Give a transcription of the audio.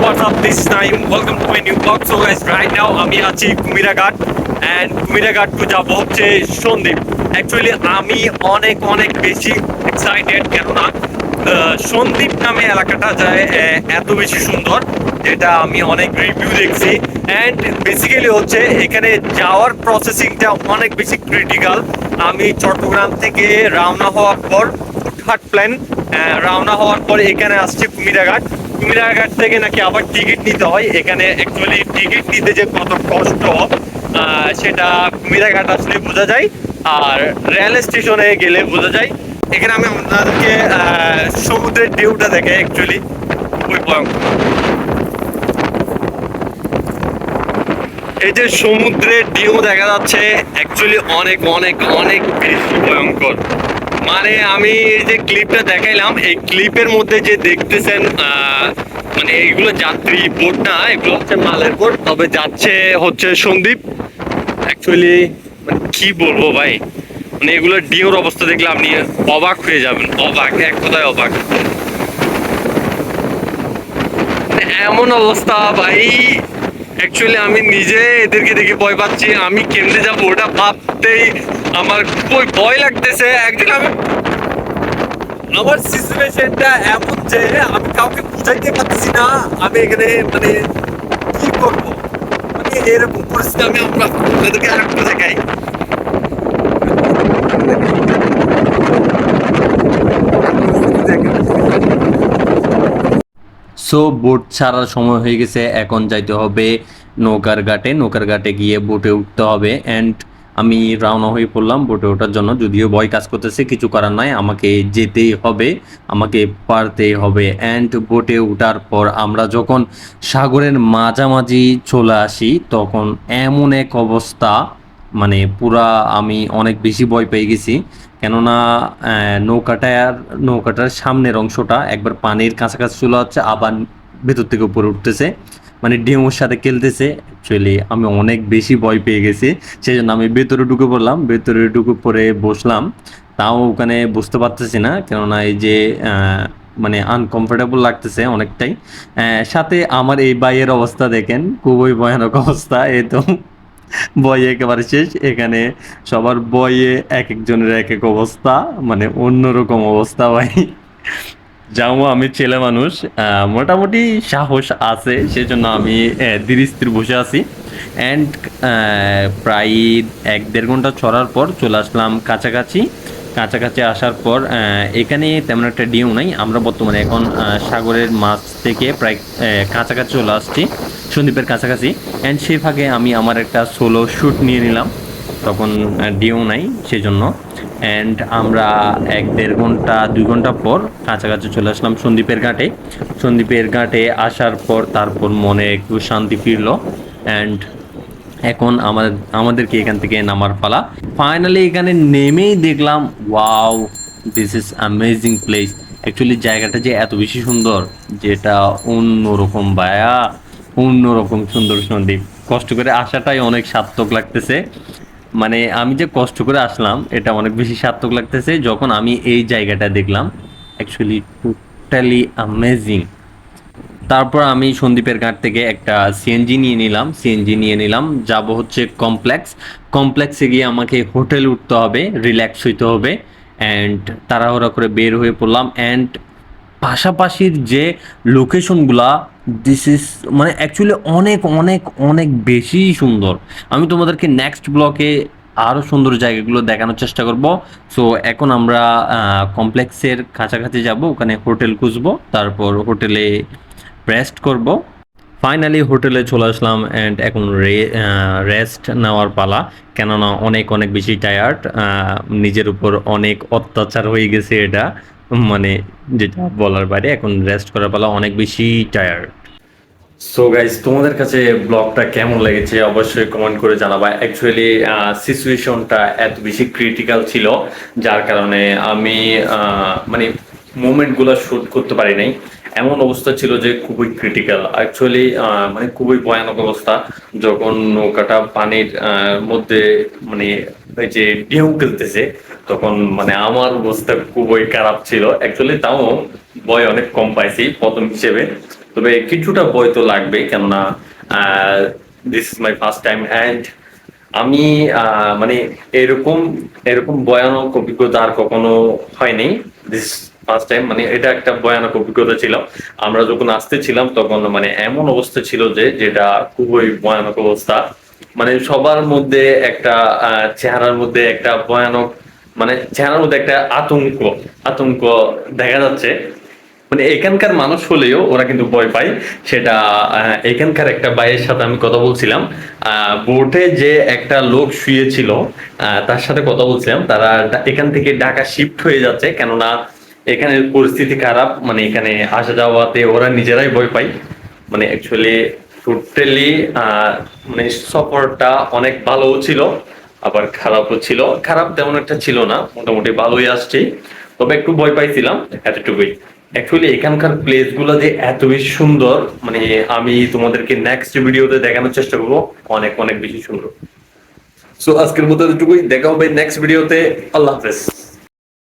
what's up? This is Naim. Welcome to my new vlog. So guys, right now আমি আছি কুমিরাঘাট and কুমিরাঘাট two যাব হচ্ছে Sandeep actually আমি অনেক অনেক বেশি এক্সাইটেড কেননা সন্দীপ নামে এলাকাটা যায় এত বেশি সুন্দর যেটা আমি অনেক রিভিউ দেখছি অ্যান্ড বেসিক্যালি হচ্ছে এখানে যাওয়ার প্রসেসিংটা অনেক বেশি ক্রিটিক্যাল আমি চট্টগ্রাম থেকে রওনা হওয়ার পর ঘাট প্ল্যান রওনা হওয়ার পর এখানে আসছে কুমিরাঘাট কুমিরাঘাট থেকে নাকি আবার টিকিট নিতে হয়। এখানে অ্যাকচুয়ালি টিকিট নিতে যে কত কষ্ট সেটা কুমিরাঘাট আসলে বোঝা যায়। আর রেল স্টেশনে গেলে বোঝা যায়। এখানে আমি আপনাদেরকে সমুদ্রের ঢেউটা দেখে অ্যাকচুয়ালি খুবই ভয়ঙ্কর। এই যে সমুদ্রের ঢেউ দেখা যাচ্ছে অ্যাকচুয়ালি অনেক অনেক অনেক বেশি ভয়ঙ্কর। মানে আমি এই যে ক্লিপটা দেখাইলাম, এই ক্লিপের মধ্যে যে দেখতেছেন মানে এইগুলো যাত্রী বোট না, এগুলো হচ্ছে মালের বোট তবে যাচ্ছে হচ্ছে সন্দীপ। অ্যাকচুয়ালি মানে কি বলব ভাই? মানে এগুলো ডিওর অবস্থা দেখলে আপনি অবাক হয়ে যাবেন, অবাক, এক কথায় অবাক। মানে এমন অবস্থা ভাই। অ্যাকচুয়ালি আমি নিজে এদেরকে দেখে ভয় পাচ্ছি, আমি কেমনে যাব ওটা ভাবতেই আমার খুবই ভয় লাগতেছে। একদিন আমি আমার সিচুয়েশনটা এমন যে আমি কাউকে বুঝাইতে পারছি না, আমি এখানে মানে কি করব? মানে এরকম পরিস্থিতি আমি আমরা আপনাদেরকে আরেকটু দেখাই। সো বোট ছাড়ার সময় হয়ে গেছে, এখন যাইতে হবে নৌকার ঘাটে। নৌকার ঘাটে গিয়ে বোটে উঠতে হবে। অ্যান্ড আমি রওনা হয়ে পড়লাম বোটে ওঠার জন্য। যদিও ভয় কাজ করতেছে, কিছু করার নাই। আমাকে যেতেই হবে, আমাকে পারতেই হবে। অ্যান্ড বোটে ওঠার পর আমরা যখন সাগরের মাঝামাঝি চলে আসি, তখন এমন এক অবস্থা মানে পুরা আমি অনেক বেশি ভয় পেয়ে গেছি। কেননা নৌকাটার নৌকাটার সামনের অংশটা একবার পানির কাছাকাছি চলে যাচ্ছে, আবার ভেতর থেকে উপরে উঠতেছে। মানে ঢেউর সাথে খেলতেছে। অ্যাকচুয়ালি আমি অনেক বেশি ভয় পেয়ে গেছি। সেই জন্য আমি ভেতরে ঢুকে পড়লাম। ভেতরে ঢুকে পড়ে বসলাম। তাও ওখানে বুঝতে পারতেছি না। কেননা এই যে মানে আনকমফোর্টেবল লাগতেছে অনেকটাই। সাথে আমার এই বাইয়ের অবস্থা দেখেন। খুবই ভয়ানক অবস্থা। এই তো বই একেবারে শেষ। এখানে সবার বইয়ে এক একজনের এক এক অবস্থা। মানে অন্যরকম অবস্থা ভাই। যাও আমি ছেলে মানুষ মোটামুটি সাহস আছে, সেজন্য আমি ধীরে স্থির বসে আছি। অ্যান্ড প্রায় এক দেড় ঘণ্টা ছড়ার পর চলে আসলাম কাছাকাছি। কাছাকাছি আসার পর এখানে তেমন একটা ডিউ নাই। আমরা বর্তমানে এখন সাগরের মাছ থেকে প্রায় কাছাকাছি চলে আসছি, সন্দীপের কাছাকাছি। অ্যান্ড সেই ফাঁকে আমি আমার একটা সোলো শ্যুট নিয়ে নিলাম। তখন ডিও নাই, সেজন্য। অ্যান্ড আমরা এক দেড় ঘণ্টা, দুই ঘণ্টা পর কাছাকাছি চলে আসলাম সন্দীপের ঘাটে। সন্দীপের ঘাটে আসার পর তারপর মনে একটু শান্তি ফিরলো। অ্যান্ড এখন আমাদের, আমাদেরকে এখান থেকে নামার পালা। ফাইনালি এখানে নেমেই দেখলাম wow this is amazing place actually জায়গাটা যে এত বেশি সুন্দর, যেটা অন্যরকম বায়া অন্যরকম সুন্দর সন্দীপ। কষ্ট করে আসাটাই অনেক সার্থক লাগতেছে। মানে আমি যে কষ্ট করে আসলাম, এটা অনেক বেশি সার্থক লাগতেছে যখন আমি এই জায়গাটা দেখলাম। অ্যাকচুয়ালি টোটালি অ্যামেজিং তারপর আমি সন্দীপের ঘাট থেকে একটা সিএনজি নিয়ে নিলাম। সিএনজি নিয়ে নিলাম। যাব হচ্ছে কমপ্লেক্স কমপ্লেক্সে গিয়ে আমাকে হোটেল উঠতে হবে রিল্যাক্স হইতে হবে অ্যান্ড তাড়াহুড়া করে বের হয়ে পড়লাম অ্যান্ড পাশাপাশির যে লোকেশনগুলা দিস ইজ মানে অ্যাকচুয়ালি অনেক অনেক অনেক বেশি সুন্দর। আমি তোমাদেরকে নেক্সট ব্লকে আরও সুন্দর জায়গাগুলো দেখানোর চেষ্টা করব। সো এখন আমরা কমপ্লেক্সের কাছাকাছি যাব, ওখানে হোটেল খুঁজবো, তারপর হোটেলে রেস্ট করব। ফাইনালি হোটেলে চলে আসলাম অ্যান্ড এখন রেস্ট নেওয়ার পালা। কেননা অনেক অনেক বেশি টায়ার্ড নিজের উপর অনেক অত্যাচার হয়ে গেছে এটা। মানে যেটা বলার বাইরে, এখন রেস্ট করার পালা অনেক বেশি টায়ার্ড সো গাইজ তোমাদের কাছে ব্লগটা কেমন লেগেছে অবশ্যই কমেন্ট করে জানাবা। অ্যাকচুয়ালি সিচুয়েশনটা এত বেশি ক্রিটিক্যাল ছিল, যার কারণে আমি মানে মুভমেন্টগুলো শ্যুট করতে পারি নাই। এমন অবস্থা ছিল যে খুবই ক্রিটিক্যাল অ্যাকচুয়ালি মানে খুবই ভয়ানক অবস্থা। যখন নৌকাটা পানির মধ্যে মানে ওই যে ঢেউ খেলতেছে, তখন মানে আমার অবস্থা খুবই খারাপ ছিল। অ্যাকচুয়ালি তাও ভয় অনেক কম পাইছি, প্রথম হিসেবে। তবে কিছুটা ভয় তো লাগবে কেননা this is my first time and আমি মানে এরকম এরকম ভয়ানক অভিজ্ঞতা আর কখনো হয়নি। দিস ফার্স্ট টাইম মানে এটা একটা ভয়ানক অভিজ্ঞতা ছিল। আমরা যখন আসতেছিলাম তখন মানে এমন অবস্থা ছিল যে, যেটা খুবই ভয়ানক অবস্থা। মানে সবার মধ্যে একটা চেহারার মধ্যে একটা ভয়ানক মানে চেহারার মধ্যে একটা আতঙ্ক আতঙ্ক দেখা যাচ্ছে। মানে এখানকার মানুষ হলেও ওরা কিন্তু ভয় পায়। সেটা এখানকার একটা ভাইয়ের সাথে আমি কথা বলছিলাম। বোটে যে একটা লোক শুয়েছিল তার সাথে কথা বলছিলাম। তারা এখান থেকে ঢাকা শিফট হয়ে যাচ্ছে। কেননা এখানে পরিস্থিতি খারাপ মানে এখানে আসা যাওয়াতে ওরা নিজেরাই ভয় পায়। মানে অ্যাকচুয়ালি টোটালি মানে সফরটা অনেক ভালো ছিল, আবার খারাপও ছিল। খারাপ তেমন একটা ছিল না, মোটামুটি ভালোই আসছে। তবে একটু ভয় পাইছিলাম এতটুকুই। অ্যাকচুয়ালি এখানকার প্লেসগুলো যে এত বেশি সুন্দর মানে আমি তোমাদেরকে নেক্সট ভিডিওতে দেখানোর চেষ্টা করব, অনেক অনেক বেশি সুন্দর। সো আজকের মতো এতটুকুই। দেখা হবে নেক্সট ভিডিওতে আল্লাহ হাফেজ।